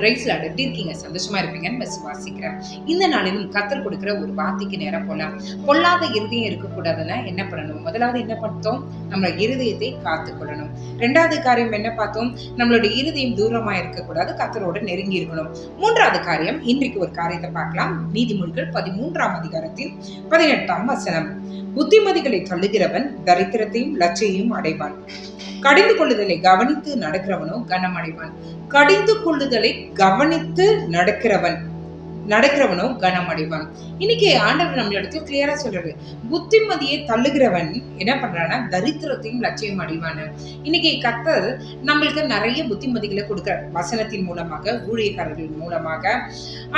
சந்தோஷமா இருப்பீங்கன்னு விசுவாசிக்கிறேன். இந்த நாளிலும் கத்தர் கொடுக்குற ஒரு வார்த்தைக்கு நேரம் போகலாம் பொல்லாத இருதயம் இருக்கக்கூடாதுன்னா என்ன பண்ணணும்? முதலாவது என்ன பார்த்தோம்? நம்ம இருதயத்தை காத்து கொள்ளணும். ரெண்டாவது காரியம் என்ன பார்த்தோம்? நம்மளோட இருதயம் தூரமா இருக்கக்கூடாது கத்தரோட நெருங்கி இருக்கணும். மூன்றாவது காரியம் இன்றைக்கு ஒரு காரியத்தை பார்க்கலாம். நீதிமொழிகள் பதிமூன்றாம் அதிகாரத்தில் பதினெட்டாம் வசனம். புத்திமதிகளை தள்ளுகிறவன் தரித்திரத்தையும் லட்சையும் அடைவான். கடிந்து கொள்ளுதலை கவனித்து நடக்கிறவனோ கனமடைவான். கடிந்து கொள்ளுதலை கவனித்து நடக்கிறவன். நடக்கிறவனோ கனம் அடைவான் இன்னைக்கு ஆண்டவர் நம்ம இடத்துல கிளியரா சொல்றாரு. புத்திமதியை தள்ளுகிறவன் என்ன பண்றான்னா தரித்திரத்தையும் லட்சியம் அடைவான். இன்னைக்கு கத்தர் நம்மளுக்கு நிறைய புத்திமதிகளை கொடுக்கிறார். வசனத்தின் மூலமாக ஊழியக்காரர்கள் மூலமாக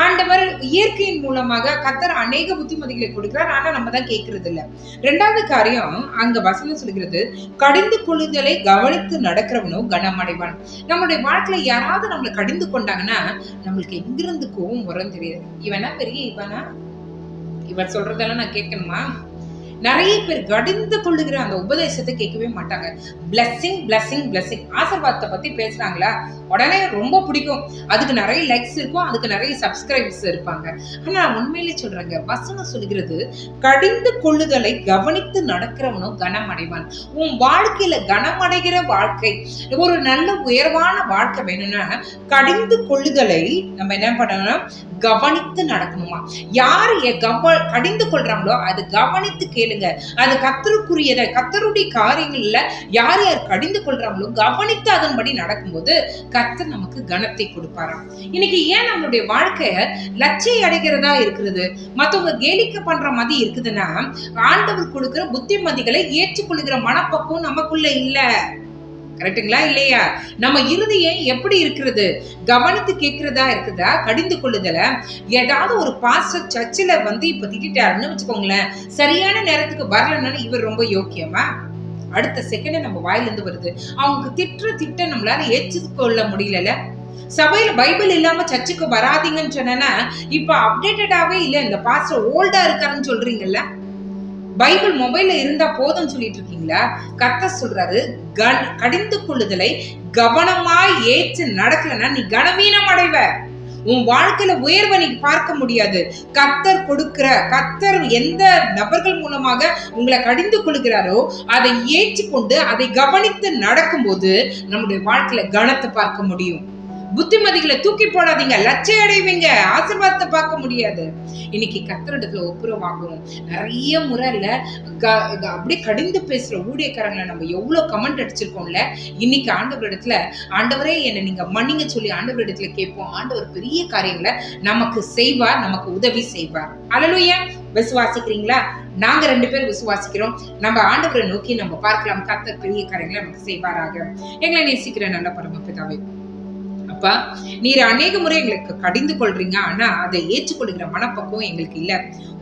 ஆண்டவர் இயற்கையின் மூலமாக கத்தர் அநேக புத்திமதிகளை கொடுக்கிறார். ஆனா நம்ம தான் கேட்கறது இல்ல. ரெண்டாவது காரியம் அங்க வசனம் சொல்கிறது கடிந்து கொள்ளுதலை கவனித்து நடக்கிறவனோ கனமடைவான். நம்மளுடைய வாழ்க்கையில யாராவது நம்மளை கடிந்து கொண்டாங்கன்னா நம்மளுக்கு எங்கிருந்து கோவம் வரும் தெரியாது. இவனா பெரிய இவனா? இவன் சொல்றதெல்லாம் நான் கேட்கணுமா? நிறைய பேர் கடிந்து கொள்ளுகிற அந்த உபதேசத்தை கேட்கவே மாட்டாங்க. பிளஸ்ஸிங் பிளஸ்ஸிங் பிளஸ்ஸிங் ஆசீர்வாதத்தை பத்தி பேசுறாங்களா? உடனே ரொம்ப பிடிக்கும். அதுக்கு நிறைய லைக்ஸ் இருக்கும் அதுக்கு நிறைய சப்ஸ்கிரைபர்ஸ் இருப்பாங்க. ஆனா நான் உண்மையிலே சொல்றேங்க வசனம் சொல்கிறது கடிந்து கொள்ளுதலை கவனித்து நடக்கிறவனும் கனம் அடைவான் உன் வாழ்க்கையில கனமடைகிற வாழ்க்கை ஒரு நல்ல உயர்வான வாழ்க்கை வேணும்னா கடிந்து கொள்ளுதலை நம்ம என்ன பண்ணணும் கவனித்து நடக்கணுமா? யார் கவ கடிந்து கொள்றாங்களோ அது கவனித்து கேளுங்க. அது கத்தருக்குரியதை கத்தருடைய காரியங்கள்ல யார் யார் கடிந்து கொள்றாங்களோ கவனித்து அதன்படி நடக்கும்போது கத்தர் நமக்கு கனத்தை கொடுப்பாராம். இன்னைக்கு ஏன் நம்மளுடைய வாழ்க்கைய லட்சை அடைகிறதா இருக்கிறது? மத்தவங்க கேலிக்க பண்ற மாதிரி இருக்குதுன்னா ஆண்டவர் கொடுக்கிற புத்திமதிகளை ஏற்றுக்கொள்கிற மனப்பக்குவம் நமக்குள்ள இல்லை. கரெக்ட்டுங்களா இல்லையா? நம்ம இறுதியை எப்படி இருக்கிறது? கவனித்து கேட்கிறதா இருக்குதா? கடிந்து கொள்ளுதல? ஏதாவது ஒரு பாஸ்டர் சர்ச்சில் வந்து இப்போ திட்டாருன்னு வச்சுக்கோங்களேன் சரியான நேரத்துக்கு வரலன்னா இவர் ரொம்ப யோக்கியமா? அடுத்த செகண்ட் நம்ம வாயிலிருந்து வருது. அவங்க திட்டுற திட்ட நம்மளால ஏற்றுக்கொள்ள முடியல சபையில பைபிள் இல்லாம சர்ச்சுக்கு வராதீங்கன்னு சொன்னா இப்ப அப்டேட்டடாவே இல்லை இந்த பாஸ்டர் ஓல்டா இருக்காருன்னு சொல்றீங்கல்ல? பைபிள் மொபைல்ல இருந்தா போதும்னு சொல்லிட்டு இருக்கீங்களா? கத்த சொல்றாரு கடிந்து கொள்ளுதலை கவனமா ஏற்று நடக்கலன்னா நீ கனவீனம் அடைவ. உன் வாழ்க்கையில உயர்வை நீ பார்க்க முடியாது. கத்தர் கொடுக்கிற கத்தர் எந்த நபர்கள் மூலமாக உங்களை கடிந்து கொள்கிறாரோ அதை ஏற்றுக்கொண்டு அதை கவனித்து நடக்கும்போது நம்முடைய வாழ்க்கையில கனத்தை பார்க்க முடியும். புத்திமதிகளை தூக்கி போடாதீங்க லட்சம் அடைவீங்க ஆசீர்வாதத்தை பார்க்க முடியாது. இன்னைக்கு கத்தரிடத்துல ஒப்புரவாகும் நிறைய முறை அப்படியே கடிந்து பேசுற ஊழியக்காரங்களை நம்ம எவ்வளவு கமெண்ட் அடிச்சிருக்கோம்ல இன்னைக்கு ஆண்டவரிடத்துல ஆண்டவரே என்னை நீங்க மன்னிங்க சொல்லி ஆண்டவரிடத்துல கேட்போம். ஆண்டவர் பெரிய காரியங்களை நமக்கு செய்வார் நமக்கு உதவி செய்வார். அலலுயா விசுவாசிக்கிறீங்களா? நாங்க ரெண்டு பேரும் விசுவாசிக்கிறோம். நம்ம ஆண்டவரை நோக்கி நம்ம பார்க்கலாம். கத்த பெரிய காரியங்களை நமக்கு செய்வாராக. எங்களை நேசிக்கிற நல்ல பரமபிதாவை அப்பா நீர் அநேக முறை எங்களுக்கு கடிந்து கொள்றீங்க. ஆனா அதை ஏற்றுக்கொள்கிற மனப்பக்குவம் எங்களுக்கு இல்ல.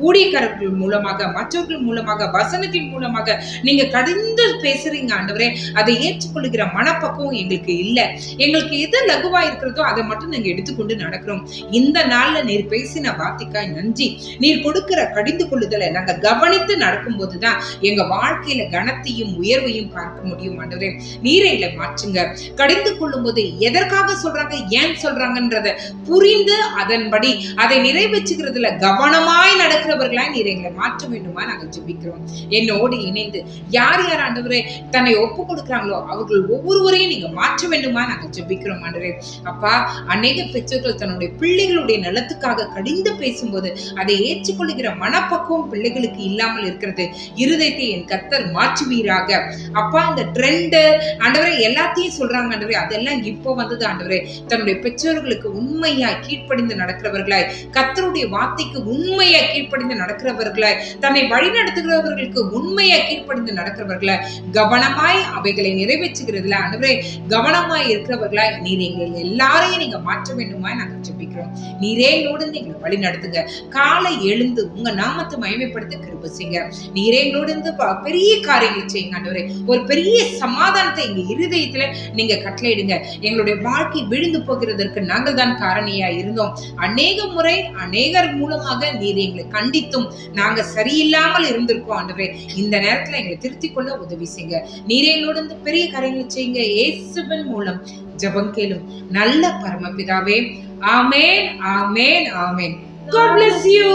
ஊழியக்காரர்கள் மூலமாக மற்றவர்கள் மூலமாக வசனத்தின் மூலமாக நீங்க கடிந்து பேசுறீங்க ஆண்டவரே அதை ஏற்றுக்கொள்கிற மனப்பக்குவம் எங்களுக்கு இல்ல. எங்களுக்கு எது லகுவா இருக்கிறதோ அதை மட்டும் நாங்க எடுத்துக்கொண்டு நடக்கிறோம். இந்த நாள்ல நீர் பேசின வார்த்தைக்காய் நன்றி. நீர் கொடுக்கிற கடிந்து கொள்ளுதலை நாங்க கவனித்து நடக்கும் போதுதான் எங்க வாழ்க்கையில கனத்தையும் உயர்வையும் பார்க்க முடியும் ஆண்டவரே. நீரை மாற்றுங்க. கடிந்து கொள்ளும் போது எதற்காக சொல்றாங்க? ஏன் சொல்றாங்கன்றத புரிந்து அதன்படி அதை நிறைவேற்றுகிறதுல கவனமாய் நடக்கிறவர்களாய் நீர் எங்களை மாற்ற வேண்டுமா நாங்கள் ஜெபிக்கிறோம். என்னோடு இணைந்து யார் யார் ஆண்டவரை தன்னை ஒப்பு கொடுக்குறாங்களோ அவர்கள் ஒவ்வொருவரையும் நீங்க மாற்ற வேண்டுமா நாங்கள் ஜெபிக்கிறோம் ஆண்டவரே. அப்பா அநேக பெற்றோர்கள் தன்னுடைய பிள்ளைகளுடைய நலத்துக்காக கடிந்து பேசும்போது அதை ஏற்றுக்கொள்ளுகிற மனப்பக்குவம் பிள்ளைகளுக்கு இல்லாமல் இருக்கிறது. இருதயத்தை என் கத்தர் மாற்றுவீராக. அப்பா இந்த ட்ரெண்டு ஆண்டவரை எல்லாத்தையும் சொல்றாங்க ஆண்டவரே. அதெல்லாம் இப்போ வந்தது ஆண்டவரே. தன்னுடைய பெற்றோர்களுக்கு உண்மையாய் கீழ்ப்படிந்து நடக்கிறவர்களாய் கத்தருடைய வார்த்தைக்கு உண்மையாய் கீழ்ப்படிந்து நடக்கிறவர்களாய் தன்னை வழிநடத்துகிறவர்களுக்கு உண்மையாய் கீழ்ப்படிந்து நடக்கிறவர்களாய் கவனமாய் அவைகளை நிறைவேற்றுகிறதுல அன்றுவரே கவனமாய் இருக்கிறவர்களாய் நீர் எங்கள் எல்லாரையும் நீங்க மாற்ற வேண்டுமாய் நாங்கள் ஜெபிக்கிறோம். நீரே எங்களோடு எங்களை வழி நடத்துங்க காலை எழுந்து உங்க நாமத்தை மயமைப்படுத்த கிருப செய்யுங்க. நீரே எங்களோடு இருந்து பெரிய காரியங்கள் செய்யுங்க அன்றுவரே ஒரு பெரிய சமாதானத்தை எங்க இருதயத்துல நீங்க கட்டளையிடுங்க. எங்களுடைய வாழ்க்கை விழுந்து போகிறதற்கு நாங்கள் தான் காரணியா இருந்தோம். அநேக முறை அநேகர் மூலமாக நீர் எங்களை கண்டித்தும் நாங்க சரியில்லாமல் இருந்திருக்கோம் ஆண்டவரே. இந்த நேரத்துல எங்களை திருத்திக் கொள்ள உதவி செய்யுங்க. நீரே எங்களோட பெரிய காரியங்களை செய்யுங்க. இயேசுவின் மூலம் ஜெபம் கேளும் நல்ல பரமபிதாவே. ஆமேன் ஆமேன் ஆமேன். God bless you.